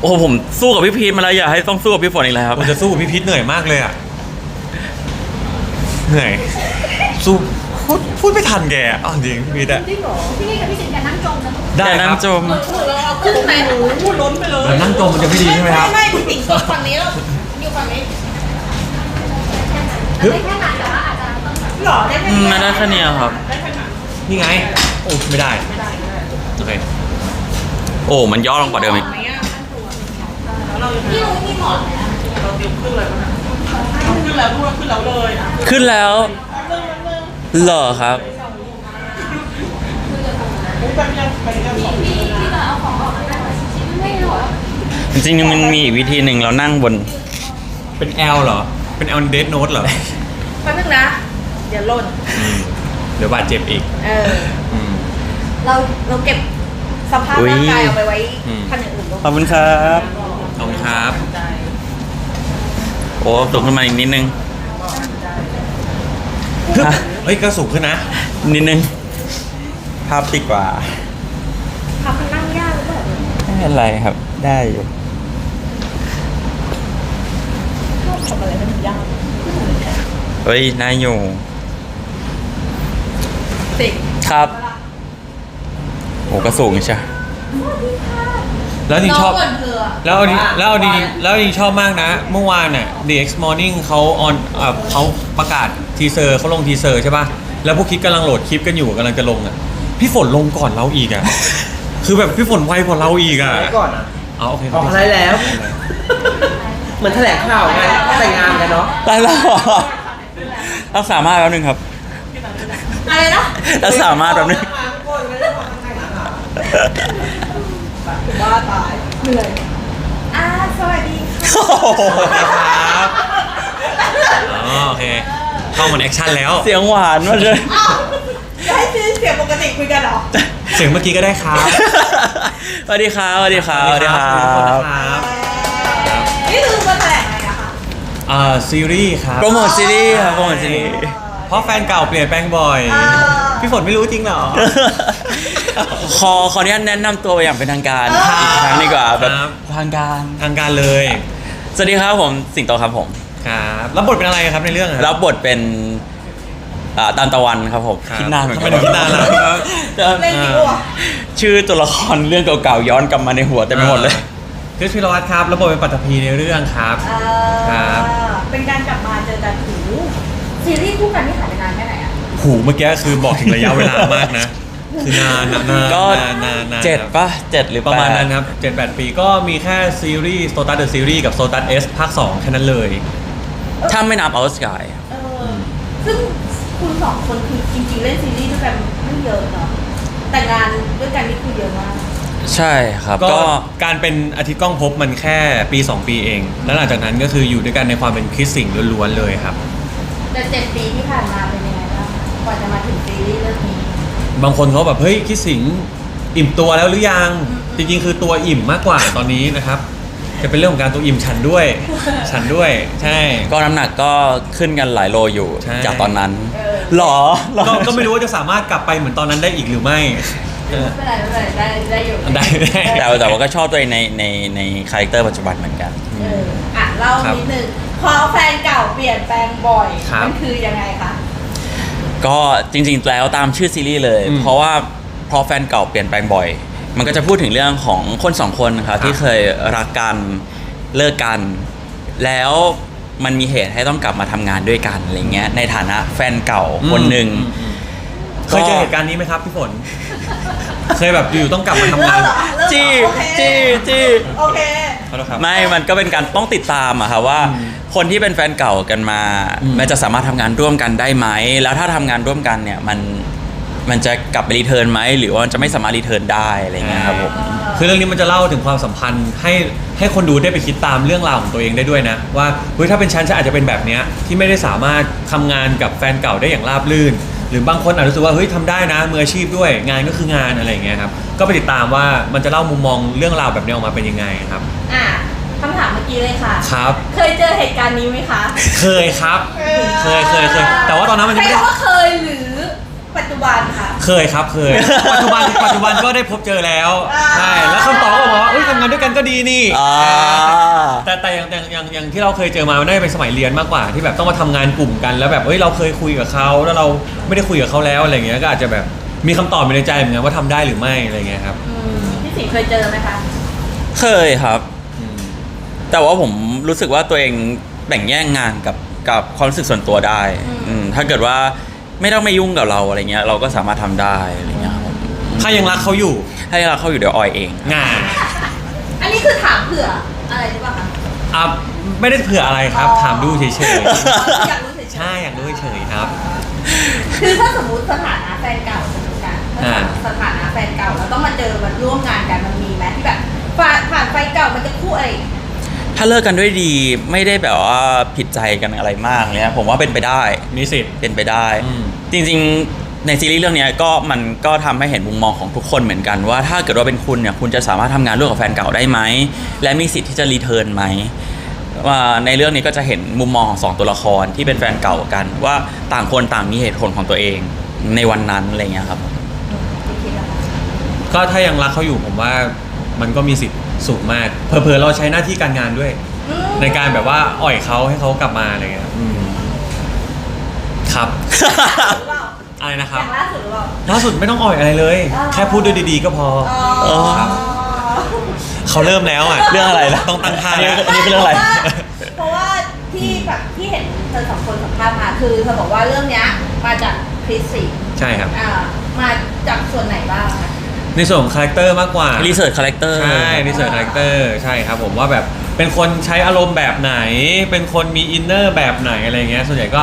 โอ้โหผมสู้กับพี่พีทมาแล้วอย่าให้ต้องสู้กับพี่ฝนอีกแล้วครับผมจะสู้กับพี่พิษเหนื่อยมากเลยอะ เหนื่อย สู้พูดพูดไม่ทันแกอะอ๋อจริงพี่พิษอะจริงเหรอพี่นี่กับพี่สินกันนั่งจมนะได้แต่ครับน้ำจมเราเอาขึ้นไปหนูพูดล้นไปเลยแต่นั่งจมมันจะไม่ดีใช่ไหมครับ ไม่พี่สิงกดฝั่งนี้แล้วอยู่ฝั่งนี้ฮึบได้แค่ไหนแต่ว่าอาจจะต้องแบบหล่อได้ไหมอืมไม่ได้แค่เนี้ยครับ นี่ไง โอ้ไม่ได้ โอเค โอ้มันย่อลงกว่าเดิมอีก พี่รู้พี่หมดขึ้นแล้วเหรอครับพี่พี่จะเอาของออกมาได้ไหมไม่หรอจริงๆมันมีอีกวิธีหนึ่งเรานั่งบน เป็น L เหรอ เป็น L Dead Note เหรอแป๊บนึงนะเดี๋ยวหล่นอืมเดี๋ยวบาดเจ็บอีก เอออืมเราเราเก็บสภาพอุ๊ยร่างกายเอาไปไว้อืมพันอื่นๆลงขอบคุณครับ ขอบคุณครับ โอ้สูงขึ้นมาอีกนิดนึงฮะเฮ้ยก็สูงขึ้นนะ นิดนึง ภาพติดกว่าทำมันนั่งยากหรือเปล่าไม่เป็นไรครับ ได้อยู่ชอบทำอะไรมันยากเฮ้ยนายอยู่สิงครับ โอ้ก็สูงใช่ แล้วจริงชอบน้งก่อนเธอะแล้วเอาดีแล้วเอาดีแล้วจริงชอบมากนะ เมื่อวานน่ะ The X Morning เขาออนเอ่อเขาประกาศทีเซอร์เขาลงทีเซอร์ใช่ป่ะ แล้วพวกคิดกำลังโหลดคลิปกันอยู่กำลังจะลงอะ พี่ฝนลงก่อนเราอีกอะ คือแบบพี่ฝนไวกว่าเราอีกอะไว้ก่อนอะเอาโอเคออกอะไรแล้ว เหมือนแถลงข่าวไงแต่งงานกันเนาะได้แล้วเหรอรักษามากแป๊บนึงครับอะไรนะรักษามากแป๊บนึงบ้าตายเหนื่อย อ่าสวัสดีค่ะโอ้โหสวัสดีครับอ๋อโอเค เข้าเหมือนแอคชั่นแล้ว เสียงหวานมากเลยอ้าวจะให้ซื้อเสียงปกติคุยกันเหรอเสียงเมื่อกี้ก็ได้ครับสวัสดีครับสวัสดีครับสวัสดีครัสวัสดีบครับนี่คือมาแถลงอะไรนะคะอ่าซีรีส์ครับ โปรโมทซีรีส์ครับโปรโมทซีรีส์ เพราะแฟนเก่าเปลี่ยนแปลงบ่อยอ่าพี่ฝนไม่รู้จริงเหรอ ขอขออนุญาตแนะนำตัวอย่างเป็นทางการเอออีอีกครั้งดีกว่าแบบครับ ทางการ ทางการเลยสวัสดีครับผมสิงโตครับผม ครับแล้วบทเป็นอะไรครับในเรื่องอะ รับบทเป็นอ่าตานตะวันครับผมครับคิดนานเหมือนกัทำไมถึงคิดนานล่ะแต่เล่นกี่ตัวชื่อตัวละครเรื่องเก่าๆย้อนกลับมาในหัวเต็มไปหมดเลย คริสพิรวัตรครับแล้วบทเป็นปัตตภีในเรื่องครับ เอ่อครับเป็นการกลับมาเจอกันหูซีรีส์คู่กันที่หายไปนานแค่ไหนอะหูเมื่อกี้คือบอกถึงระยะเวลามากนะ คือนานนะนานก็นานนานนานเจ็ดครับป่ะเจ็ดหรือประมาณแปดนั้นครับเจ็ดแปดปีก็มีแค่ซีรีส์โซตัสเดอะซีรีส์กับโซตัสเอสภาคสองแค่นั้นเลย ถ้าไม่นับเอาสกายเออซึ่งคุณสองคนคือจริงๆเล่นซีรีส์ด้วยกันไม่เยอะเนาะแต่งานด้วยกันนี่คือเยอะมากใช่ครับก็ก็การเป็นอาทิตย์กล้องภพบมันแค่ปี 2 ปีเอง แล้วหลังจากนั้นก็คืออยู่ด้วยกันในความเป็นคริสสิงห์ล้วนๆเลยครับแต่เจ็ดปีที่ผ่านมาเป็นยังไงบ้างกว่าจะมาถึงซีรีส์เรื่องนี้ บางคนเขาแบบเฮ้ยคริสสิงห์อิ่มตัวแล้วหรือยังอืมจริงๆ คือตัวอิ่มมากกว่าตอนนี้นะครับ จะเป็นเรื่องของการตัวอิ่มฉันด้วย ฉันด้วยใช่ ก็น้ำหนักก็ขึ้นกันหลายโลอยู่ใช่ จากตอนนั้นเออหรอหรอ ก็ก็ไม่รู้ว่าจะสามารถกลับไปเหมือนตอนนั้นได้อีกหรือไม่เออไม่เป็นไรไม่เป็นไรได้ได้อยู่ได้ได้ แต่แต่ว่าก็ชอบตัวเองในในในคาแรคเตอร์ปัจจุบันเหมือนกัน เอออะเล่าครับนิดนึงพอแฟนเก่าเปลี่ยนแปลงบ่อย ครับ มันคือยังไงคะ ก็จริงๆแล้วตามชื่อซีรีส์เลย อืมเพราะว่าพอแฟนเก่าเปลี่ยนแปลงบ่อย มันก็จะพูดถึงเรื่องของคนสองคนครับครับที่เคยรักกันเลิกกัน แล้วมันมีเหตุให้ต้องกลับมาทำงานด้วยกันอะไรเงี้ยในฐานะแฟนเก่าคนหนึ่งอืมอืมเคยเจอเหตุการณ์นี้ไหมครับพี่ฝน เคยแบบอยู่ๆต้องกลับมาทำงานเลิกเหรอเลิกเหรอจี้โอเคจี้จี้โอเค ขอโทษครับ ไม่ มันก็เป็นการต้องติดตามอะครับว่าอืมคนที่เป็นแฟนเก่ากันมา อืม มันจะสามารถทำงานร่วมกันได้ไหม แล้วถ้าทำงานร่วมกันเนี่ยมันมันจะกลับไปรีเทิร์นไหมหรือว่ามันจะไม่สามารถรีเทิร์นได้อะไรเงี้ยครับผม คือเรื่องนี้มันจะเล่าถึงความสัมพันธ์ให้ให้คนดูได้ไปคิดตามเรื่องราวของตัวเองได้ด้วยนะ ว่าเฮ้ยถ้าเป็นฉันฉันอาจจะเป็นแบบเนี้ยที่ไม่ได้สามารถทำงานกับแฟนเก่าได้อย่างราบรื่น หรือบางคนอาจจะรู้สึกว่าเฮ้ยทำได้นะมืออาชีพด้วย งานก็คืองานอะไรอย่างเงี้ยครับก็ไปติดตามว่ามันจะเล่ามุมมองเรื่องราวแบบนี้ออกมาเป็นยังไงครับอะคำถามเมื่อกี้เลยค่ะ ครับ เคยเจอเหตุการณ์นี้ไหมคะ เคยครับ เคยเคยเคยแต่ว่าตอนนั้นมันยังใช้ไม่ได้คำว่าเคยหรือแฟ ปัจจุบันค่ะ เคยครับเคย ปัจจุบันปัจจุบันก็ได้พบเจอแล้วอ่า ใช่แล้วคำตอบก็บอกว่าเอ้ยทำงานด้วยกันก็ดีนี่อ่า แต่แต่อย่างอย่างอย่างอย่างที่เราเคยเจอมามันน่าจะเป็นสมัยเรียนมากกว่าที่แบบต้องมาทำงานกลุ่มกันแล้วแบบเอ้ยเราเคยคุยกับเขาแล้วเราไม่ได้คุยกับเขาแล้วอะไรเงี้ยก็อาจจะแบบมีคำตอบอยู่ในใจเหมือนกันว่าทำได้หรือไม่อะไรเงี้ยครับอืมพี่สิงห์เคยเจอไหมคะ เคยครับ อืม แต่ว่าผมรู้สึกว่าตัวเองแบ่งแยกงานกับกับความรู้สึกส่วนตัวได้อืมถ้าเกิดว่า ไม่ต้องไม่ยุ่งกับเราอะไรเงี้ย เราก็สามารถทำได้อะไรเงี้ยครับผมถ้ายังรักเขาอยู่ให้เราเข้าอยู่เดี๋ยวออยเอง งาน อันนี้คือถามเผื่ออะไรหรือเปล่าคะอะไม่ได้เผื่ออะไรครับ ถามดูเฉยอ๋ออยากรู้เฉยๆๆใช่อยากรู้เฉยๆครับ คือถ้าสมมติสถานะแฟนเก่าสมมติกันอ่า สถานะแฟนเก่าแล้วต้องมาเจอมาร่วมงานกันมันมีไหมที่แบบผ่านผ่านไฟเก่ามันจะคู่อะไรอย่างเงี้ยถ้าเลิกกันด้วยดีไม่ได้แบบว่าผิดใจกันอะไรมากเนี่ยผมว่าเป็นไปได้ มีสิทธิ์ เป็นไปได้ อืม จริงๆในซีรีส์เรื่องเนี้ยก็มันก็ทำให้เห็นมุมมองของทุกคนเหมือนกันว่าถ้าเกิดว่าเป็นคุณเนี่ยคุณจะสามารถทำงานร่วมกับแฟนเก่าได้ไหมและมีสิทธิ์ที่จะรีเทิร์นไหมว่าในเรื่องนี้ก็จะเห็นมุมมองของสองตัวละครที่เป็นแฟนเก่ากัน ว่าต่างคนต่างมีเหตุผลของตัวเองในวันนั้นอะไรเงี้ยครับ ก็ถ้ายังรักเขาอยู่ผมว่ามันก็มีสิทธิ์สูงมากเผลอๆเราใช้หน้าที่การงานด้วย ในการแบบว่าอ่อยเขาให้เขากลับมาอะไรเงี้ยอืม ครับ หรือเปล่าอะไรนะคอรับ ย่างล่าสุดหรือเปล่า ล่าสุดไม่ต้องอ่อยอะไรเลยอ๋อแค่พูดด้วยดีๆก็พอ อ๋อครับ เขาเริ่มแล้วอะเรื่องอะไรนะต้องตั้งท่าอันนี้แล้ว อันนี้คือเรื่องอะไร เพราะว่าที่แบบที่เห็นเธอสองคนสัมภาษณ์มาคือเธอบอกว่าเรื่องเนี้ยมาจากคริสสิงห์ใช่ครับ อ่ามาจากส่วนไหนบ้างคะ ในส่วนของคาแรคเตอร์มากกว่ารีเสิร์ชคาแรคเตอร์ ใช่รีเสิร์ชคาแรคเตอร์ใช่ครับผมว่าแบบเป็นคนใช้อารมณ์แบบไหน เป็นคนมีอินเนอร์แบบไหนอะไรเงี้ยส่วนใหญ่ก็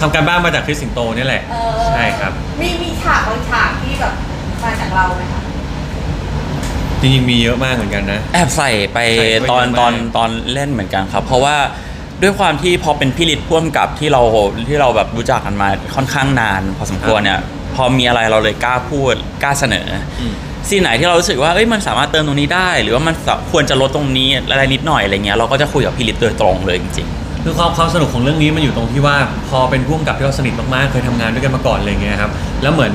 ทำการบ้านมาจากคริสสิงโตนี่แหละ เออใช่ครับ มีมีฉากบางฉากที่แบบมาจากเราไหมคะจริงๆมีเยอะมากเหมือนกันนะ แอบใส่ไปใส่ไปตอนเยอะมาก ตอนตอนเล่นเหมือนกันครับ เพราะว่าด้วยความที่พอเป็นพี่ฤทธิ์พ่วงกับที่เราที่เราแบบรู้จักกันมาค่อนข้างนาน พอสมควรเนี่ยพอมีอะไรเราเลยกล้าพูดกล้าเสนอออืมซีนไหนที่เรารู้สึกว่าเอ้ยมันสามารถเติมตรงนี้ได้ หรือว่ามันสะควรจะลดตรงนี้อะไรนิดหน่อยอะไรเงี้ยเราก็จะคุยกับพี่ฤทธิ์โดยตรงเลยจริง คือความความสนุกของเรื่องนี้มันอยู่ตรงที่ว่าพอเป็นพ่วงกับที่เราสนิทมากๆ เคยทำงานด้วยกันมาก่อนอะไรเงี้ยครับแล้วเหมือน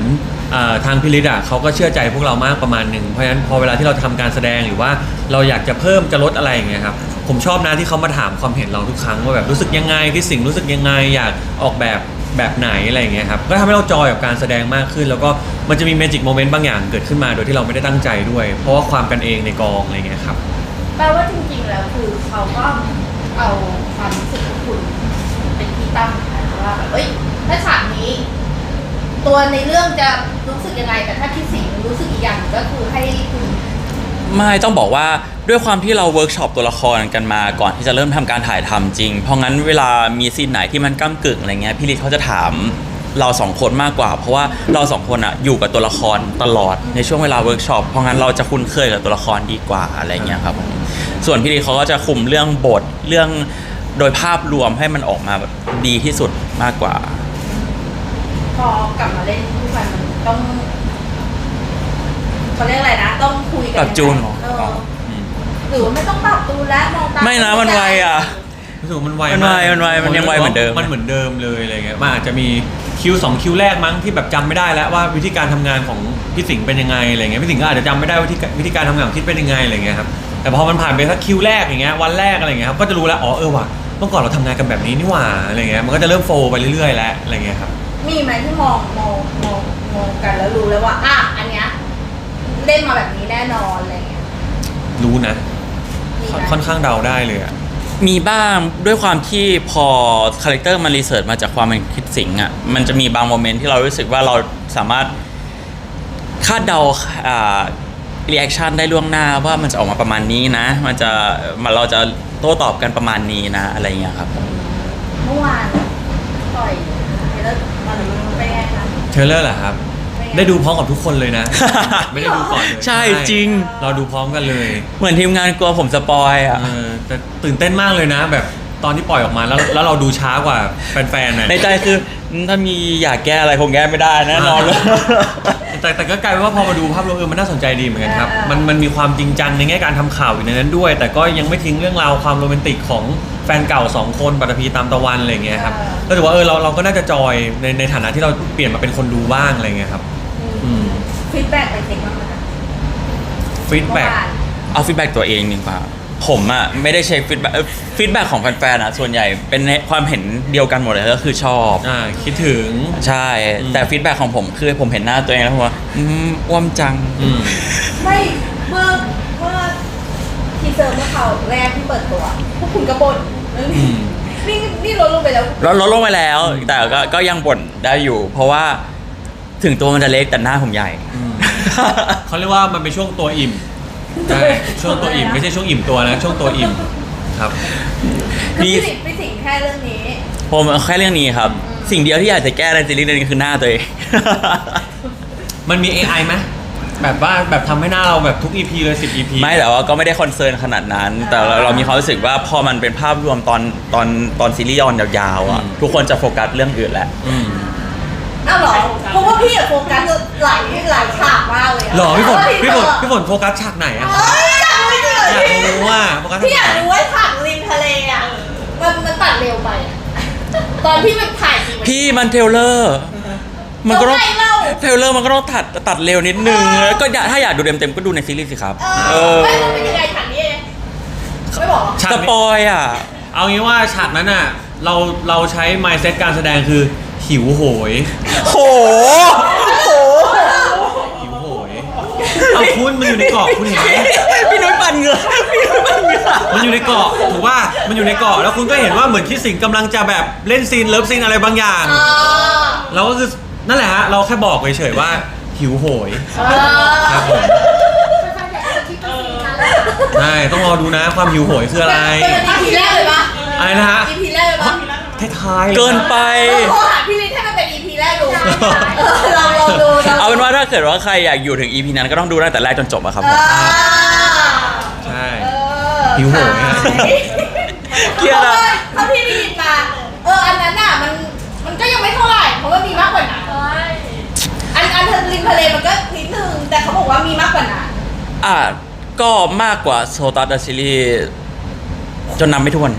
อ่าทางพิริดอะเขาก็เชื่อใจพวกเรามากประมาณหนึ่งเพราะฉะนั้นพอเวลาที่เราทำการแสดงหรือว่าเราอยากจะเพิ่มจะลดอะไรอย่างเงี้ยครับผมชอบนะที่เขามาถามความเห็นเราทุกครั้งว่าแบบรู้สึกยังไงที่สิ่งรู้สึกยังไงอยากออกแบบแบบไหนอะไรอย่างเงี้ยครับก็ทำให้เราจอยกับการแสดงมากขึ้น แล้วก็มันจะมีเมจิกโมเมนต์บางอย่างเกิดขึ้นมาโดยที่เราไม่ได้ตั้งใจด้วย เพราะว่าความกันเองในกองอะไรเงี้ยครับ แปลว่าจริงๆ แล้วคือเขาก็ เอาความรู้สึกของคุณเป็นที่ตั้งนะคะว่าแบบเอ้ยถ้าฉากนี้ ตัวในเรื่องจะรู้สึกยังไง แต่ถ้าคิดสิ่งรู้สึกอีกอย่างก็คือให้คุณไม่ต้องบอกว่าด้วยความที่เราเวิร์กช็อปตัวละครกันมาก่อนที่จะเริ่มทำการถ่ายทำจริง เพราะงั้นเวลามีซีนไหนที่มันก้ากึ่งอะไรเงี้ยพี่ฤทธิ์เขาจะถามเราสองคนมากกว่า เพราะว่าเราสองคนอะอยู่กับตัวละครตลอดในช่วงเวลาเวิร์กช็อปเพราะงั้นเราจะคุ้นเคยกับตัวละครดีกว่าอะไรเงี้ยครับผม ส่วนพี่ฤทธิ์เขาก็จะคุมเรื่องบทเรื่องโดยภาพรวมให้มันออกมาแบบดีที่สุดมากกว่า พอกลับมาเล่นทุกวันมันต้องเขาเรียกอะไรนะ ต้องคุยกันปรับจูนเหรอเออหรือว่าไม่ต้องปรับจูนแล้วมองตาไม่นะมันไวอะรู้สึกว่ามันไวมันไวมันไวมันยังไวเหมือนเดิม มันเหมือนเดิมเลยอะไรเงี้ยมันอาจจะมีคิวสองคิวแรกมั้งที่แบบจำไม่ได้แล้วว่าวิธีการทำงานของพี่สิงห์เป็นยังไงอะไรเงี้ยพี่สิงห์ก็อาจจะจำไม่ได้วิธีการวิธีการทำงานของคิดเป็นยังไงอะไรเงี้ยครับ แต่พอมันผ่านไปสักคิวแรกอย่างเงี้ยวันแรกอะไรเงี้ยครับก็จะรู้แล้วอ๋อเออว่ะเมื่อก่อนเราทำงานกันแบบนี้นี่หว่าอะไรเงี้ยมันก็จะเริ่มโฟล์ไปเรื่อยๆแล้วอะไรเงี้ยครับ มีไหมที่มองมองมองมองกันแล้วรู้แล้วว่าอะอันเนี้ยเล่นมาแบบนี้แน่นอนอะไรเงี้ยรู้นะ มีไหมค่อนข้างเดาได้เลยอะมีบ้างด้วยความที่พอคาแรคเตอร์มันรีเสิร์ชมาจากความเป็นคิดสิงห์อะมันจะมีบางโมเมนต์ที่เรารู้สึกว่าเราสามารถคาดเดาอ่า รีแอคชั่นได้ล่วงหน้าว่ามันจะออกมาประมาณนี้นะ มันจะมันเราจะโต้ตอบกันประมาณนี้นะ อะไรอย่างเงี้ยครับผมเมื่อวานปล่อยเทเลอร์มาหรือมันเป็นไงคะเทรลเลอร์เหรอครับเป็นไงได้ดูพร้อมกับทุกคนเลยนะ ไม่ได้ดูก่อนเลยใช่จริง เราดูพร้อมกันเลย เหมือนทีมงานกลัวผมสปอยอะเออแต่ตื่นเต้นมากเลยนะ แบบตอนที่ปล่อยออกมาแล้วแล้วเราดูช้ากว่าแฟนๆนะในใจคืออืมถ้ามีอยากแก้อะไรคงแก้ไม่ได้แน่นอนเลย แต่แต่ก็กลายเป็นว่าพอมาดูภาพรวมเออมันน่าสนใจดีเหมือนกันครับอ่ามัมันมันมีความจริงจังในแง่การทำข่าวอยู่ในนั้นด้วย แต่ก็ยังไม่ทิ้งเรื่องราวความโรแมนติกของแฟนเก่าสองคนปัตภีตามตะวันอะไรอย่างเงี้ยครับก็ถือว่าเออเราเราก็น่าจะจอยในในฐานะที่เราเปลี่ยนมาเป็นคนดูบ้างอะไรเงี้ยครับอืมฟีดแบ็กไปเช็คบ้างไหมคะฟีดแบ็กเมื่อวานเอาฟีดแบ็กตัวเองดีกว่า ผมอะไม่ได้เช็คฟีดแบ็กฟีดแบ็กของแฟนๆอะส่วนใหญ่เป็นในความเห็นเดียวกันหมดเลยก็คือชอบ อ่าคิดถึง ใช่อืมแต่ฟีดแบ็กของผมคือผมเห็นหน้าตัวเองแล้วผมว่าอืมอ้วมจัง อืม ไม่เมื่อเมื่อทีเซอร์เมื่อเขาวแรกที่เปิดตัว พวกคุณกระบ่นเรื่องอืนี้มนี่นี่ลดลงไปแล้ว ลดลดลงไปแล้ว แต่ก็ก็ยังบ่นได้อยู่ เพราะว่าถึงตัวมันจะเล็กแต่หน้าผมใหญ่ อืม เขาเรียกว่ามันเป็นช่วงตัวอิ่ม ใช่ช่วงตัวอิ่มไม่ใช่ช่วงอิ่มตัวนะ ช่วงตัวอิ่มครับคือนี่พี่สิงพี่สิงแค่เรื่องนี้ ผมแค่เรื่องนี้ครับ สิ่งเดียวที่อยากจะแก้ในซีรีส์เรื่องนี้คือหน้าตัวเอง มันมี AI ไหมแบบว่าแบบทำให้หน้าเราแบบทุก EP เลย 10 EP ไม่แต่ว่าก็ไม่ได้คอนเซิร์นขนาดนั้น แต่เราเรามีความรู้สึกว่าพอมันเป็นภาพรวมตอนตอนตอนซีรีส์ออนยาวๆอะอืมทุกคนจะโฟกัสเรื่องอื่นแหละ อืม อ้าวเหรอเพราะว่าพี่อะโฟกัสหลายหลายฉากมากเลยะหรอพี่ฝนเออพี่ฝนเออพี่ฝนโฟกัสฉากไหนอะเอ้ยอยากรู้จริงเหรออยากพี่รู้ว่าโฟกัสฉากพี่อยากไหนรู้ว่าฉากริมทะเลอะมันมันตัดเร็วไปอะตอนที่มันถ่ายจริงพี่มันเทรลเลอร์ มันก็ต้องทำไมเล่า เทรลเลอร์มันก็ต้องตัดตัดเร็วนิดนึงแล้วก็อยากถ้าอยากดูเต็มๆก็ดูในซีรีส์สิครับ เอเอออไม่มันเป็นยังไงฉากนี้เองไม่บอกฉากสนี้ ปอยอะ เอางี้ว่าฉากนั้นอะเราเราใช้ mindset การแสดงคือ หิวโหยโห หิวโหย เอาคุณมันอยู่ในเกาะคุณเห็นไหมพี่นุ้ยปั่นเหงื่อพี่นุ้ยปั่นเหงื่อมันอยู่ในเกาะถูกว่ามันอยู่ในเกาะแล้วคุณก็เห็นว่าเหมือนคิดสิงกำลังจะแบบเล่นซีนเลิฟซีนอะไรบางอย่างเออเราก็คือนั่นแหละฮะเราแค่บอกเฉยๆว่าหิวโหยเออครับผมใช่ต้องรอดูนะความหิวโหยคืออะไร เป็น EP แรกเลยปะอะไรนะฮะ EP แรกเลยปะ ท้ายๆลยเกินไป โทรหาพี่ลินให้มันเป็น EP แรกดูเออลองลองดูลงดูเอาเป็นว่าถ้าเกิดว่าใครอยากอยู่ถึง EP นั้นก็ต้องดูตั้งแต่แรกจนจบอะครับเอผม อ ใช่เออหิวโหยอะเครียดอะ เพราะว่าถ้าพี่ได้ยินมา เออ อันนั้นน่ะ มัน มันก็ยังไม่เท่าไหร่ เพราะว่ามีมากกว่านั้นอัน อันเธอริมทะเลมันก็นิดนึง แต่เขาบอกว่ามีมากกว่านั้นอะก็มากกว่าโซตัสเดอะซีรีส์จนนำไม่ทวน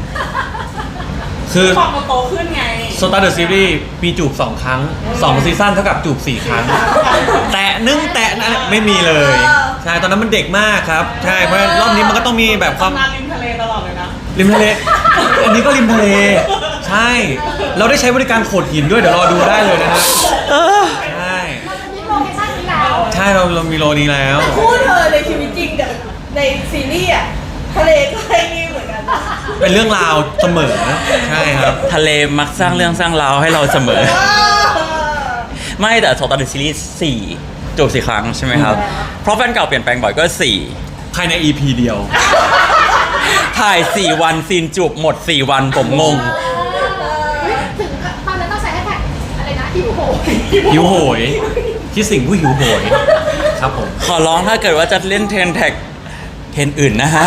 คือความโตขึ้นไงโซตาเดอะซีรีส์มีจูบ 2 ครั้ง 2 ซีซั่นเท่ากับจูบ 4 ครั้ง แตะนึ่งแตะนะไม่มีเลย ใช่ ตอนนั้นมันเด็กมากครับ ใช่ เพราะฉะนั้นรอบนี้มันก็ต้องมีแบบความทำงานริมทะเลตลอดเลยนะ ริมทะเล อันนี้ก็ริมทะเล ใช่ เราได้ใช้บริการโขดหินด้วย เดี๋ยวรอดูได้เลยนะฮะใช่ใช่ เราเรามีโลนี้แล้ว คู่เธอในชีวิตจริงกับในซีรีส์อะทะเลก็ให้นี่เหมือนกันนะ เป็นเรื่องราวเสมอใช่ครับ ทะเลมักสร้างเรื่องสร้างราวให้เราเสมอเออไม่แต่โซตัสเดอะซีรีส์สี่จบสี่ครั้งใช่ไหมครับ เพราะแฟนเก่าเปลี่ยนแปลงบ่อยก็สี่ภายใน EP เดียว ถ่าย4วันซีนจูบหมด4วันผมงงถึงตอนนั้นต้องใส่แฮชแท็กอะไรนะที่โหหิวโหยที่สิ่งผู้หิวโหยครับผม ขอร้องถ้าเกิดว่าจะเล่นเทรนแท็กเทรนอื่นนะฮะ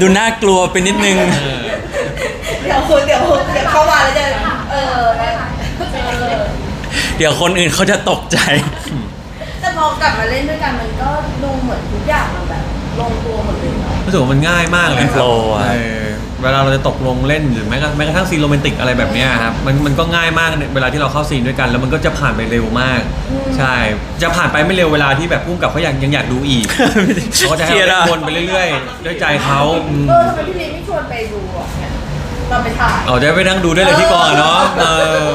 ดูน่ากลัวไปนิดนึง เดี๋ยวคุณเดี๋ยวคุณเดี๋ยวเข้ามาแล้วจะเออได้ค่ะเออเดี๋ยวคนอื่นเขาจะตกใจ แต่พอกลับมาเล่นด้วยกันมันก็ดูเหมือนทุกอย่างมันแบบลงตัวหมดเลยเนาะ รู้สึกว่ามันง่ายมากเลยครับโฟลว์อะ เออ เวลาเราจะตกลงเล่นหรือแม้กระแม้กระทั่งซีนโรแมนติกอะไรแบบเนี้ยครับมันมันก็ง่ายมากเวลาที่เราเข้าซีนด้วยกัน แล้วมันก็จะผ่านไปเร็วมาก ใช่ จะผ่านไปไม่เร็วเวลาที่แบบพุ่มกับเขายังยังอยากดูอีกเขาก็จะให้เครียดเราอะเล่นวนไปเรื่อยๆ ด้วยใจเขาอืมเออทำไมพี่ลินไม่ชวนไปดูอะเนี่ยเราไปถ่ายเอาจะไปนั่งดูได้เลยที่กองอะเนาะเออ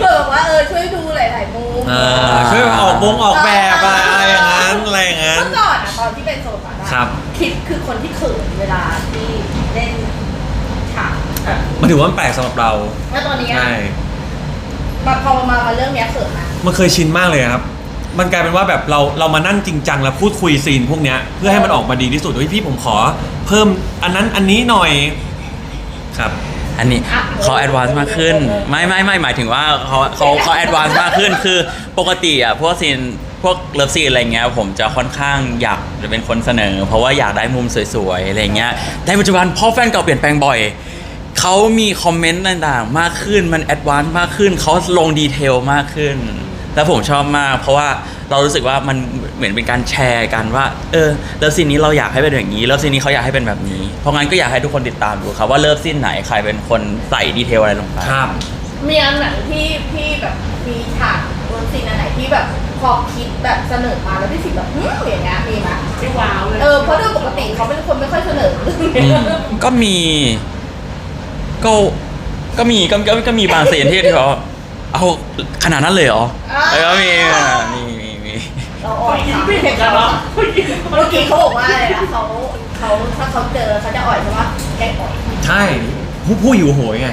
เผื่อว่าเออช่วยดูหลายๆมุมอ่าช่วยออกวงออกแบบอะไรอะไรอย่างนั้นอะไรอย่างนั้นเมื่อก่อนอะตอนที่เป็นโซฟา ครับ คิดคือคนที่เขินเวลาที่เล่นฉากมันถือว่ามันแปลกสำหรับเราแล้วตอนเนี้ยใช่มาพอมามาเรื่องเนี้ยเขินนะมันเคยชินมากเลยครับ มันกลายเป็นว่าแบบเราเรามานั่งจริงจังแล้วพูดคุยซีนพวกเนี้ยเพื่อให้มันออกมาดีที่สุดเฮ้ยพี่ผมขอ เพิ่มอันนั้นอันนี้หน่อยครับ อันนี้เขาแอดวานซ์มากขึ้น ไม่ไม่ไม่หมายถึงว่าเขาเขาเขาแอดวานซ์มากขึ้น คือปกติอะพวกซีน พวกเลิฟซีนอะไรเงี้ยผมจะค่อนข้างอยากจะเป็นคนเสนอ เพราะว่าอยากได้มุมสวยๆอะไรเงี้ยแต่ปัจจุบันพอแฟนเก่าเปลี่ยนแปลงบ่อยเขามีคอมเมนต์ต่างๆ มากขึ้นมันแอดวานซ์มากขึ้นเขาลงดีเทลมากขึ้น แล้วผมชอบมาก เพราะว่าเรารู้สึกว่ามันเหมือนเป็นการแชร์กันว่า เออเลิฟซีนนี้เราอยากให้เป็นอย่างนี้เลิฟซีนนี้เขาอยากให้เป็นแบบนี้ เพราะงั้นก็อยากให้ทุกคนติดตามดูครับว่าเลิฟซีนไหนใครเป็นคนใส่ดีเทลอะไรลงไปครับมีอันไหนที่พี่แบบมีฉากโดนซีนอันไหนที่แบบ พอคิดแบบเสนอมาแล้วพี่สิแบบหืมอย่างเงี้ยมีไหมไม่ว้าวเลยเออเพราะโดยปกติเขาเป็นคนไม่ค่อยเสนออืมก็มี ก็ก็มีก็ก็ก็มีบางซีนที่ที่เขาเอาขนาดนั้นเลยเหรออ่าเออก็มีมีมีมีเราอ่อยกินเขาไม่เห็นแล้วเนาะเมื่อกี้เขาบอกว่าอะไรนะเขาเขาถ้าเขาเจอเขาจะอ่อยใช่ปะแกล้งอ่อยใช่ผู้ผู้หิวโหยไง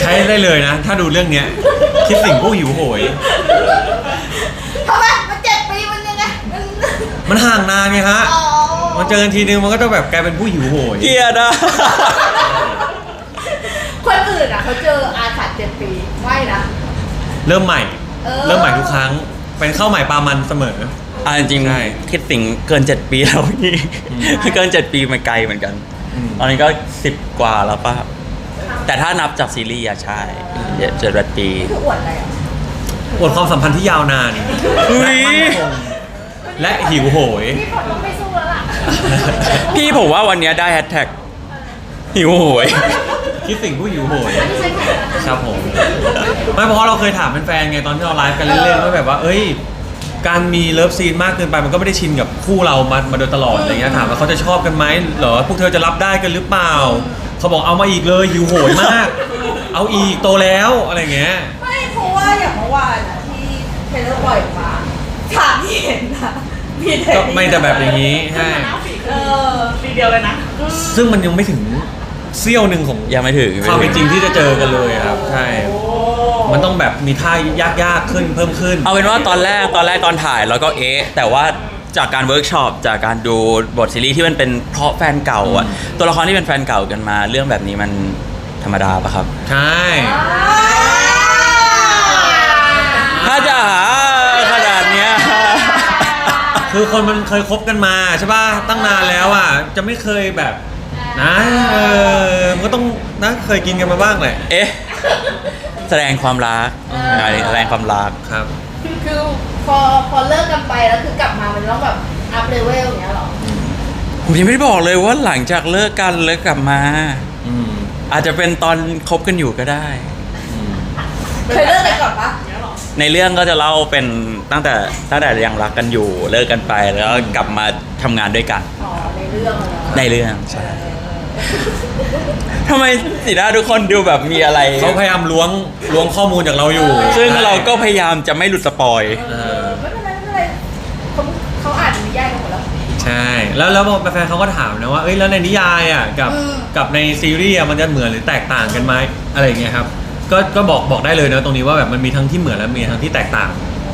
ใช้ได้เลยนะ ถ้าดูเรื่องเนี้ย คิดสิ่งผู้หิวโหย ทำไมมันเจ็ดปีมันยังไงมัน มันห่างนานไงฮะอ๋อมันเจอกันทีนึงมันก็จะแบบกลายเป็นผู้หิวโหย เกลียดอะคนอื่นอะเขาเจออาถรรพ์เจ็ดปีไม่นะ เริ่มใหม่ เออ เริ่มใหม่ทุกครั้ง เป็นข้าวใหม่ปลามันเสมอ อ่าจริงใช่ๆคิดสิ่งเกิน7ปีแล้วพี่อืม เกิน7ปีมาไกลเหมือนกัน อืม ตอนนี้ก็10กว่าแล้วป่ะ แต่ถ้านับจากซีรีส์อะใช่เจ็ดแปดปี นี่คืออวดอะไรอะอวดความสัมพันธ์ที่ยาวนานอุ๊และยมั่นคง และหิวโหย พี่ฝนต้องไม่สู้แล้วล่ะพี่ผมว่าวันนี้ได้แฮชแท็กหิวโหย คิดสิ่งผู้หิวโหยอันนี้ใช้แข่งแล้วนะครับผมไม่เพราะเราเคยถามแฟนๆไงตอนที่เราไลฟ์กันเล่นๆว่าแบบว่า เอ้ย การมีเลิฟซีนมากเกินไปมันก็ไม่ได้ชินกับคู่เรามามาโดยตลอดอะไรเงี้ยถามว่าเขาจะชอบกันไหมเหรอพวกเธอจะรับได้กันหรือเปล่า เขาบอกเอามาอีกเลยหิวโหยมาก เอาอีกโตแล้วอะไรเงี้ย ไม่เพราะว่าอย่างเมื่อวานอะที่เทเลอร์ปล่อยออกมาฉากที่เห็นนะ มีแต่ก็ไม่แต่แบบอย่างนี้ใช่เออทีเดียวเลยนะซึ่งมันยังไม่ถึงเสี้ยวหนึ่งของยังไม่ถึงความเป็นจริงที่จะเจอกันเลยอะครับ ใช่ มันต้องแบบมีท่ายากๆขึ้นเพิ่มขึ้น เอาเป็นว่าตอนแรกตอนแรกตอนถ่ายแล้วก็เอ๊ะ แต่ว่าจากการเวิร์กช็อปจากการดูบทซีรีส์ที่มันเป็นเพราะแฟนเก่าอะตัวละครที่เป็นแฟนเก่ากันมา เรื่องแบบนี้มันธรรมดาปะครับ ใช่ คือคนมันเคยคบกันมาใช่ป่ะตั้งนานแล้วอะจะไม่เคยแบบนะเออมันก็ต้องนะเคยกินกันมาบ้างแหละเอ๊ะ แสดงความรักอ่าแสดงความรัก ครับ คือพอพอเลิกกันไปแล้วคือกลับมามันต้องแบบอัพเลเวลอย่างเงี้ยเหรอผมยังไม่ได้บอกเลยว่าหลังจากเลิกกันแล้วกลับมา อืมอาจจะเป็นตอนคบกันอยู่ก็ได้อืมเคยเลิกกันก่อนปะ ในเรื่องก็จะเล่าเป็นตั้งแต่ตั้งแต่ยังรักกันอยู่เลิกกันไปแล้วก็กลับมาทำงานด้วยกัน อ๋อในเรื่องอะเนาะในเรื่องใช่ทำไมสีหน้าทุกคนดูแบบมีอะไร เขาพยายามล้วงล้วงข้อมูลจากเราอยู่ซึ่งเราก็พยายามจะไม่หลุดสปอยเอเอออไม่เป็นไรไม่เป็นไรเขาเขาอ่านนิยายกันหมดแล้ว ใช่แล้วแล้วแฟนๆเขาก็ถามนะว่าเอ้ยแล้วในนิยายอะกับอืม กับในซีรีส์อะมันจะเหมือนหรือแตกต่างกันไหมอะไรอย่างเงี้ยครับ ก็ก็บอกบอกได้เลยนะตรงนี้ว่าแบบมันมีทั้งที่เหมือนและมีทั้งที่แตกต่าง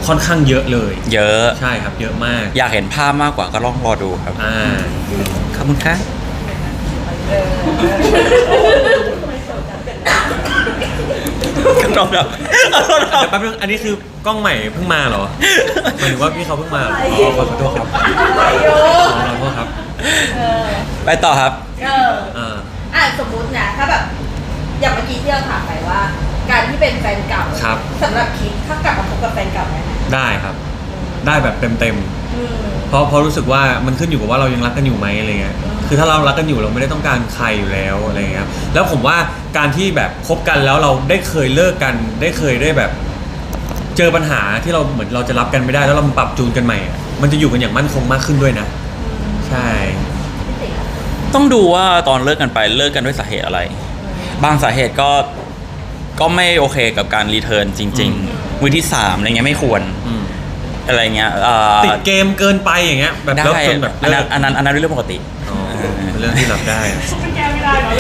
ค่อนข้างเยอะเลย เยอะ ใช่ครับ เยอะมาก อยากเห็นภาพมากกว่าก็ลองรอดูครับ อ่าขอบคุณครับก็ต้องแบบเดี๋ยวแป๊บนึงอันนี้คือกล้องใหม่เพิ่งมาเหรอหมายถึงว่าพี่เขาเพิ่งมาเหรออ๋อขอโทษครับไปโยขอโทษครับเออไปต่อครับ เอออ่าอะสมมุตินะถ้าแบบ อย่างเมื่อกี้ที่เราถามไปว่า การที่เป็นแฟนเก่าครับ สำหรับคิดถ้ากลับมาคบกับแฟนเก่าได้ไหมได้ครับ ได้แบบเต็มเต็มๆอืมเพราะเพราะรู้สึกว่ามันขึ้นอยู่กับว่าเรายังรักกันอยู่ไหมอะไรเงี้ยคือถ้าเรารักกันอยู่เราไม่ได้ต้องการใครอยู่แล้วอะไรเงี้ยแล้วผมว่าการที่แบบคบกันแล้วเราได้เคยเลิกกัน ได้เคยได้แบบ เจอปัญหาที่เราเหมือนเราจะรับกันไม่ได้แล้วเรามาปรับจูนกันใหม่อะมันจะอยู่กันอย่างมั่นคงมากขึ้นด้วยนะ ใช่พี่ติ๋งอะต้องดูว่าตอนเลิกกันไปเลิกกันด้วยสาเหตุอะไร บางสาเหตุก็ก็ไม่โอเคกับการรีเทิร์นจริงอืมๆมือที่สามอะไรเงี้ยไม่ควรอืมอะไรเงี้ยเอ่อติดเกมเกินไปอย่างเงี้ยแบบได้แล้วจนแบบอันเลินั้นกอันนั้นอันนั้นเป็นเรื่องปกติ อ๋อเป็นเรื่องที่รับได้อะมันแก้ไม่ได้เนาะ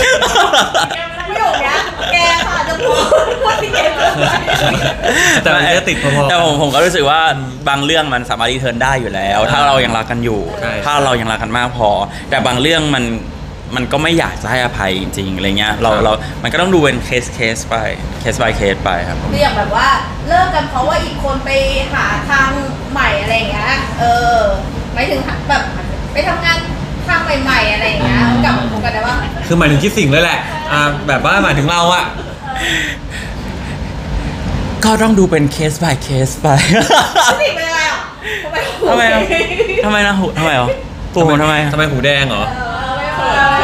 แก้ไม่ได้ประโยคเนี้ยแกค่ะจะพูดพูดที่เกมเลยแต่มันจะติดพอๆแต่ผมผมก็รู้สึกว่าบางเรื่องมันสามารถรีเทิร์นได้อยู่แล้ว ถ้าเรายังรักกันอยู่ ใช่ ถ้าเรายังรักกันมากพอ แต่บางเรื่องมัน มันก็ไม่อยากจะให้อภัยจริงๆอะไรเงี้ยเราเรา มันก็ต้องดูเป็นเคสเคสไปเคส by เคสไปครับคืออย่างแบบว่าเลิกกันเพราะว่าอีกคนไปหาทางใหม่อะไรอย่างเงี้ย เออหมายถึงแบบไปทำงานทางใหม่ๆอะไรอย่างเงี้ยกลับมาคบกันได้ว่า คือหมายถึงคิดสิ่งเลยแหละอ่าแบบว่าหมายถึงเราอะก็ต้องดูเป็นเคส by เคสไปพี่ติ๋งเป็นยังไงอะทำไมทำไมอะทำไมนะหูทำไมเหรอปูทำไมอะทำไมหูแดงเหรออ๋อ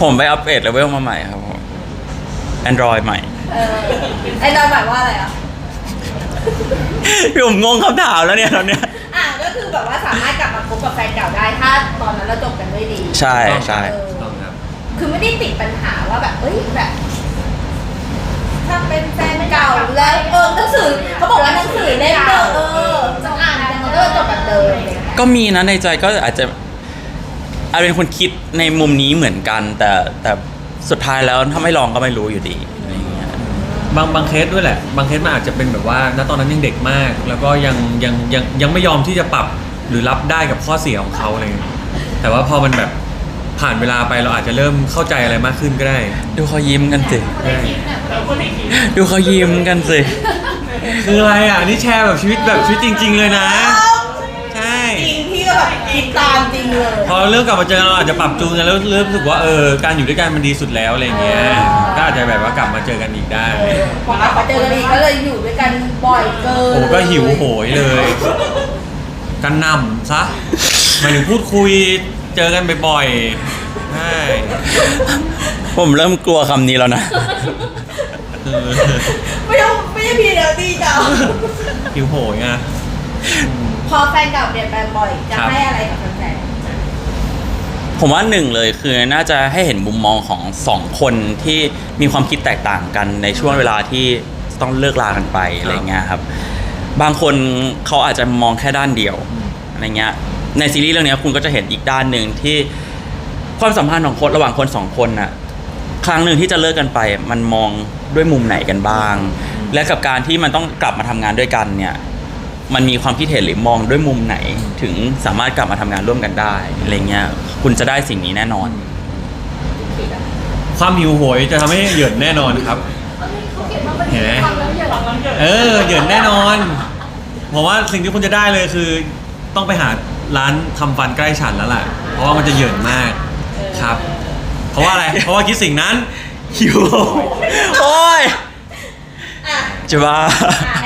ผมไปอัปเดตเลเวลมาใหม่ครับผม Android ใหม่ เออไอ้ดอยหมายว่าอะไรอะ พี่ผมงงคำถามแล้วเนี่ยตอนเนี้ย อะก็คือแบบว่าสามารถกลับมาคบกับแฟนเก่าได้ ถ้าตอนนั้นเราจบกันด้วยดีใช่ใช่ เออต้องครับ คือไม่ได้ติดปัญหาว่าแบบเอ้ยแบบ ถ้าเป็นแฟนเก่าแล้วเออหนังสือเขาบอกว่าหนังสือเล่มเดิมเออจะอ่านยังไงก็จบแบบเดิมอะไรอย่างเงี้ยก็มีนะในใจก็อาจจะ อาจเป็นคนคิดในมุมนี้เหมือนกัน แต่แต่สุดท้ายแล้วถ้าไม่ลองก็ไม่รู้อยู่ดีอะไรอย่างเงี้ย บางบางเคสด้วยแหละ บางเคสมันอาจจะเป็นแบบว่าณตอนนั้นยังเด็กมาก แล้วก็ยังยังยังยังไม่ยอมที่จะปรับหรือรับได้กับข้อเสียของเขาอะไรเงี้ยแต่ว่าพอมันแบบผ่านเวลาไปเราอาจจะเริ่มเข้าใจอะไรมากขึ้นก็ได้ ดูเขายิ้มกันสิใช่เราคนที่คิดดูเขายิ้มกันสิ คืออะไรอะนี่แชร์แบบชีวิตแบบชีวิตจริง ๆ เลยนะ ใช่ จริงพี่ก็ แบบคิดตามจริงเลยพอเราเริ่มกลับมาเจอกันเราอาจจะปรับจูนกันแล้วเริ่มรู้สึกว่าเออการอยู่ด้วยกันมันดีสุดแล้วอะไรเงี้ยก็อาจจะแบบว่ากลับมาเจอกันอีกได้เออพอกลับมาเจอกันอีกก็เลยอยู่ด้วยกันบ่อยเกินโอ้ก็หิวโหยเลยกันนำซะหมายถึงพูดคุยเจอกันบ่อยๆใช่ผมเริ่มกลัวคำนี้แล้วนะ เออไม่ต้องไม่ใช่พี่เดียวดีจ้าหิวโหยอะ พอแฟนเก่าเปลี่ยนแปลงบ่อยจะครับให้อะไรกับแฟนผมว่าหนึ่งเลยคือน่าจะให้เห็นมุมมองของสองคนที่มีความคิดแตกต่างกันในช่วงเวลาที่ต้องเลิกลากันไปอะไรเงี้ยครับ บางคนเขาอาจจะมองแค่ด้านเดียวอะไรเงี้ย ในซีรีส์เรื่องเนี้ยคุณก็จะเห็นอีกด้านหนึ่งที่ความสัมพันธ์ของคนระหว่างคนสองคนน่ะครั้งหนึ่งที่จะเลิกกันไป มันมองด้วยมุมไหนกันบ้าง และกับการที่มันต้องกลับมาทำงานด้วยกันเนี่ย มันมีความคิดเห็นหรือมองด้วยมุมไหน ถึงสามารถกลับมาทำงานร่วมกันได้อะไรเงี้ยคุณจะได้สิ่งนี้แน่นอน ความหิวโหยจะทำให้เหยินแน่นอนครับเขาเขียนว่ามันเห็นไหมฟังแล้วอย่าฟังแล้วเยอะเออเหยินแน่นอนผมว่าสิ่งที่คุณจะได้เลยคือ ต้องไปหาร้านทำฟันใกล้ฉันแล้วล่ะเพราะว่ามันจะเหยินมากครับ เพราะว่าอะไร เพราะว่าคิดสิ่งนั้นหิวโอ้ยๆอะจะบ้า อะให้ฝ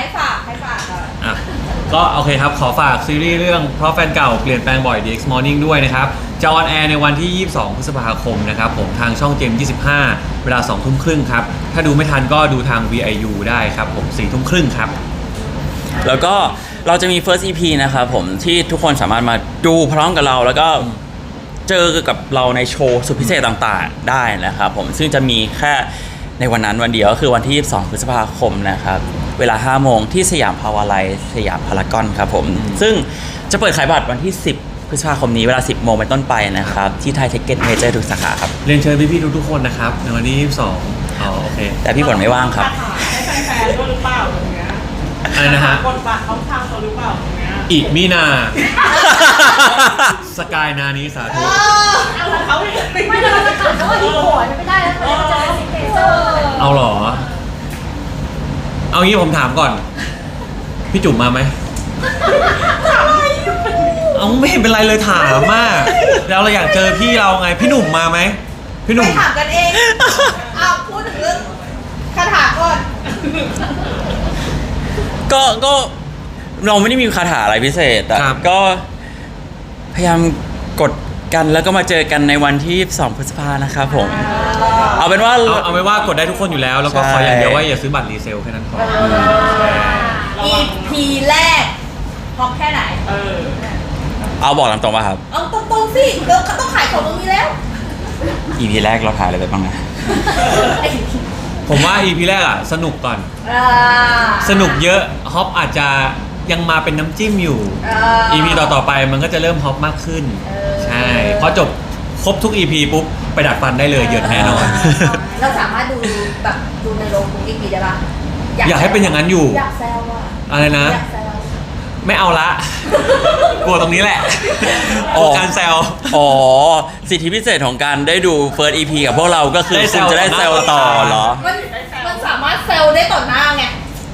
ก็โอเคครับ ขอฝากซีรีส์เรื่องเพราะแฟนเก่าเปลี่ยนแปลงบ่อย DX Morning ด้วยนะครับ จะออนแอร์ในวันที่ 22 พฤษภาคมนะครับ ผมทางช่องเจม 25 เวลา 2 ทุ่มครึ่งครับ ถ้าดูไม่ทันก็ดูทาง VIU ได้ครับ ผม 4 ทุ่มครึ่งครับ แล้วก็เราจะมี first EP นะครับผมที่ทุกคนสามารถมาดูพร้อมกับเราแล้วก็เจอกับเราในโชว์สุดพิเศษต่างๆ ได้นะครับผมซึ่งจะมีแค่ในวันนั้นวันเดียวก็คือวันที่ 22 พฤษภาคมนะครับ เวลา 5 โมงที่สยามพาวาไลสยามพารากอนครับผม ซึ่งจะเปิดขายบัตรวันที่ 10 พฤษภาคมนี้เวลา 10 โมงเป็นต้นไปนะครับ ที่ไทยเทคเก็ตเมเจอร์ทุกสาขาครับ เรียนเชิญพี่ๆทุกๆคนนะครับ ในวันที่22อ๋อโอเค แต่พี่ฝนไม่ว่างครับให้แฟนๆด้วยหรือเปล่าตรงเนี้ยอะไรนะฮะ กดบัตรเขาทางเขาหรือเปล่าตรงเนี้ยอีกมีนา สกายนานี้สาธุ เอาของเขาอีกไม่ได้มาถามว่าอีโหยมันไม่ได้แล้วมันจะเป็นซิกเนเจอร์เอาเหรอ เอางี้ผมถามก่อน พี่จุ๋มมาไหมเอาไม่เห็นเป็นไรเลยถามมากแล้วเราอยากเจอพี่เราไง พี่หนุ่มมาไหมพี่หไปนุ่ม ถามกันเองเอาพูดถึงเรื่องคาถาก่อนก็ก็เราไม่ได้มีคาถาอะไรพิเศษแต่ครับ ก็พยายามกดกันแล้วก็มาเจอกันในวันที่ 2 พฤษภานะครับผม เอาเป็นว่าเอาเอาไว้ว่ากดได้ทุกคนอยู่แล้ว แล้วก็ใช่ขออย่างเดียวว่าอย่าซื้อบัตรรีเซลแค่นั้นพออีพีแรกพร้อมแค่ไหน เออ เอาบอกตามตรงป่ะครับ เอาตรงๆสิเดี๋ยวเขาต้องขายของตรงนี้แล้ว EP แรกเราถ่ายอะไรไปบ้างนะผมว่า EP แรกอะ สนุกก่อนอ่าสนุกเยอะฮอปอาจจะยังมาเป็นน้ำจิ้มอยู่อ่า EP ต่อๆไปมันก็จะเริ่มฮอปมากขึ้นเออใช่พอจบ ครบทุก EP ปุ๊บ ไปดัดฟันได้เลยเยอะแน่นอน เราสามารถดูแบบดูในโรงทุกอีพีได้ปะอยากให้เป็นอย่างนั้นอยู่ อยากแซวอะอะไรนะ อยากแซวไม่เอาละ กลัวตรงนี้แหละอ๋กลัอวการแซว อ๋อ สิทธิพิเศษของการได้ดู First EP กับพวกเราก็คือได้แซคุณว จะได้แซวต่อเหรอ มันมันสามารถแซวได้ต่อหน้าไง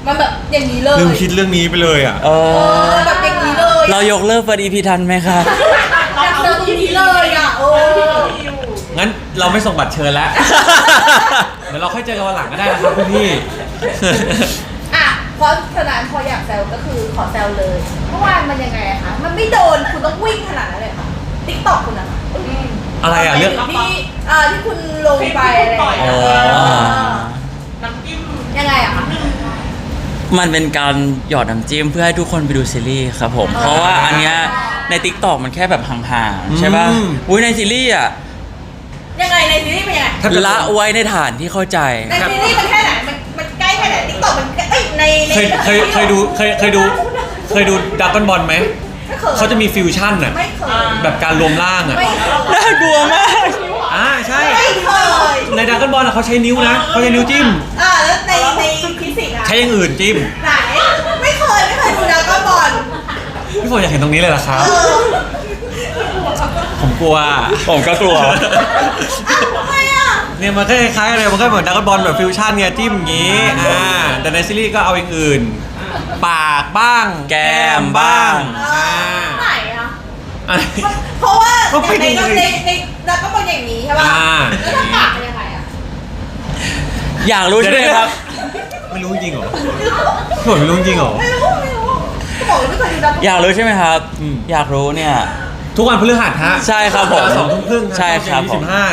มันแบบอย่างนี้เลยลืมคิดเรื่องนี้ไปเลยอะ เอเอออแบบอย่างนี้เลยอะเรายกเลิก First EP ทันไหมครับ อยากแซวอย่างนี้เลยอะโอ้ งั้นเราไม่ส่งบัตรเชิญแล้ว เดี๋ยวเราค่อยเจอกันวันหลังก็ได้นะครับพี่ อะเพราะฉะนั้นพออยากแซวก็คือขอแซวเลยเมื่อวานมันยังไงอะคะมันไม่โดนคุณต้องวิ่งขนาดนั้นเลยค่ะติ๊กต็อกคุณอะค่ะอะไรอะเรื่อง ที่เอ่อที่คุณลงไปอะไรอย่างเงี้ยอ๋อ เออน้ำจิ้มยังไงอะคะ มันเป็นการหยอดน้ำจิ้มเพื่อให้ทุกคนไปดูซีรีส์ครับผม เพราะว่าอันเนี้ยใน t ิ k t o k มันแค่แบบห่างๆ ใช่ป่ะ อืม อุ้ยในซีรีส์อะ ยังไงในซีรีส์เป็นยังไงถ้าเกิดละไว้ในฐานที่เข้าใจ ในซีรีส์มันแค่ไหนมันมันใกล้แค่ไหนติ๊กต็อกมันใกล้เอ้ยในในเคยเคยเคยดูเคยเคยดูเคยดูดักกอนบอลไหมไม่เคยเขาจะมีฟิวชั่นอะไม่เคยแบบการรวมร่างอะไม่เคยน่ากลัวมาก อ่าใช่ ไม่เคยในดักกอนบอลอะเขาใช้นิ้วนะเขาใช้นิ้วจิ้ม อ่าแล้วในในฟิสิกส์อะใช้อย่างอื่นจิ้มไหนไม่เคยไม่เคยดูดราก้อนบอลพี่ฝนอยากเห็นตรงนี้เลยเหรอครับ เออ ผมกลัว ผมก็กลัวอ้าวทำไมอะเนี่ยมันก็คล้ายๆกันเลยมันก็เหมือนดักกอนบอลแบบฟิวชั่นเนี่ยจิ้มอย่างงี้อ่าแต่ในซีรีส์ก็เอาอย่างอื่น ปากบ้างแก้มบ้างอ่าไหนอะอะไรเพราะว่าก็ไปในดูในเลยในดราก้อนบอลอย่างนี้ใช่ป่ะอ่า แล้วถ้าปากเป็นยังไงอะอยากรู้ใช่ไหมครับ ไม่รู้จริงเหรอพี่ฝนไม่รู้จริงเหรอ ไม่รู้ไม่รู้ก็บอกเลยไม่เคยดูดราก้อนบอลอยากรู้ใช่ไหมครับ อืม อยากรู้เนี่ย ทุกวันพฤหัสฮะใช่ครับผมเวลาสองทุ่มครึ่งใช่ครับยี่ผสิมบห้า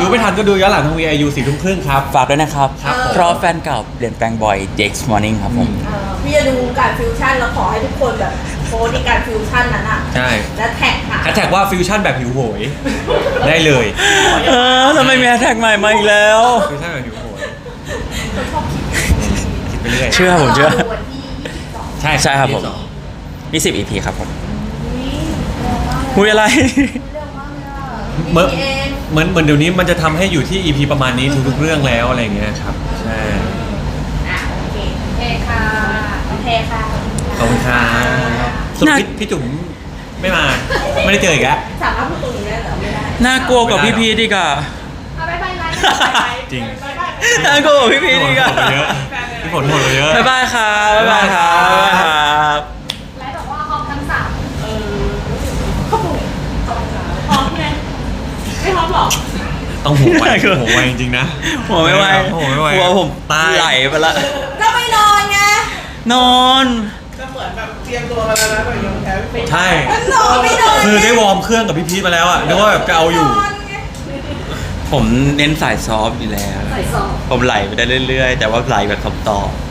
ดูไม่ทันก็ดูย้อนหลังทาง VIU สี่ทุ่มครึ่งครับ ฝากด้วยนะครับ ครับผม เพราะแฟนเก่าเปลี่ยนแปลงบ่อย Dex Morning ครับผม เออพี่จะดูการฟิวชั่นแล้วขอให้ทุกคนแบบโพสต์ในการฟิวชั่นนั้นอะใช่ แล้วแท็กหาแฮชแท็กว่าฟิวชั่นแบบหิวโหย ได้เลยเออทำไมมีแฮชแท็กใหม่มาอีกแล้ว ฟิวชั่นแบบหิวโหยคิดไปเรื่อยเชื่อผมเชื่อดูวันที่22ใช่ใช่ครับผมยี่สิสองมี10 EP ครับผม อุ๊ยเร็วมากเลย คุยอะไรเร็วมากเลยอะเหมือนพี่เองเหมือนเหมือนเดี๋ยวนี้มันจะทำให้อยู่ที่ EP ประมาณนี้ทุกๆเรื่องแล้วอะไรอย่างเงี้ยครับ ใช่ อะโอเคโอเคค่ะโอเคค่ะขอบคุณครับสรุปพี่พี่จุ๋มไม่มา ไม่ได้เจออีกแล้ว สามารถพูดตรงนี้ได้เหรอไม่ได้น่ากลัวกว่าไม่พี่ได้หรอพีดีกว่าเอาไปไปไลฟ์จริงน่ากลัวกว่าพี่พีพี่ฝนดีกโหว่าดไปเยอะพี่ฝนโหดไปเยอะ บ๊ายบายครับบ๊ายบายครับบ๊ายบายครับ ไลฟ์บอกว่าฮอปทั้งสาม เออเขาปลุกพร้อมไง ไม่พร้อมหรอต้องหัวไวหัวไวจริงๆนะหัวไม่ไหวหัวไม่ไหวหัวผมตายไหลไปละก็ไม่นอนไงนอนก็เหมือนแบบเตรียมตัวมาแล้วนะแบบยังแพ้ไม่ใช่มันนอนไม่นอนคือได้วอร์มเครื่องกับพี่พีทมาแล้วอะนึกว่าแบบจะเอาอยู่นนไงผมเน้นสายซอฟต์อยู่แล้วใส่ซองผมไหลไปได้เรื่อย ๆ แต่ว่าไหลแบบตอบๆ